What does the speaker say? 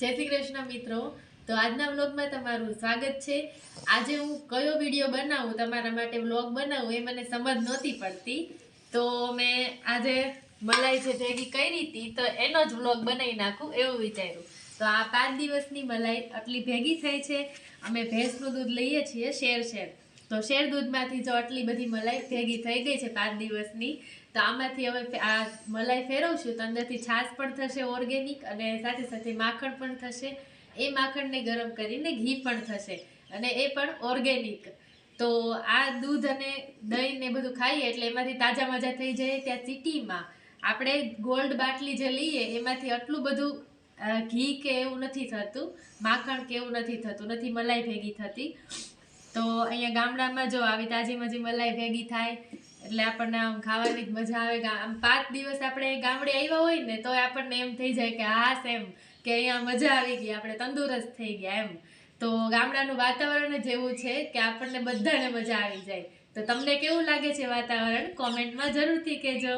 જય શ્રી કૃષ્ણ મિત્રો. તો આજના વ્લોગમાં તમારું સ્વાગત છે. આજે હું કયો વીડિયો બનાવું, તમારા માટે વ્લોગ બનાવું એ મને સમજ નહોતી પડતી. તો મેં આજે મલાઈ જે ભેગી કરી હતી, તો એનો જ વ્લોગ બનાવી નાખું એવું વિચાર્યું. તો આ પાંચ દિવસની મલાઈ આટલી ભેગી થઈ છે. અમે ભેંસનું દૂધ લઈએ છીએ શેર શેર તો શેર દૂધમાંથી જો આટલી બધી મલાઈ ભેગી થઈ ગઈ છે પાંચ દિવસની, તો આમાંથી હવે આ મલાઈ ફેરવશું તો અંદરથી છાશ પણ થશે ઓર્ગેનિક અને સાથે સાથે માખણ પણ થશે. એ માખણને ગરમ કરીને ઘી પણ થશે અને એ પણ ઓર્ગેનિક. તો આ દૂધ અને દહીં ને બધું ખાઈએ એટલે એમાંથી તાજા મજા થઈ જાય ત્યાં સિટીમાં. આપણે ગોલ્ડ બાટલી જે લઈએ, એમાંથી આટલું બધું ઘી કે એવું નથી થતું, માખણ કે એવું નથી થતું, નથી મલાઈ ભેગી થતી. તો અહીંયા ગામડામાં જો આવી તાજી મજી મલાઈ ભેગી થાય, એટલે આપણને આમ ખાવાની જ મજા આવે. આમ પાંચ દિવસ આપણે ગામડે આવ્યા હોય ને તો આપણને એમ થઈ જાય કે હા એમ, કે અહીંયા મજા આવી ગઈ, આપણે તંદુરસ્ત થઈ ગયા એમ. તો ગામડાનું વાતાવરણ જ એવું છે કે આપણને બધાને મજા આવી જાય. તો તમને કેવું લાગે છે વાતાવરણ? કોમેન્ટમાં જરૂરથી કહેજો.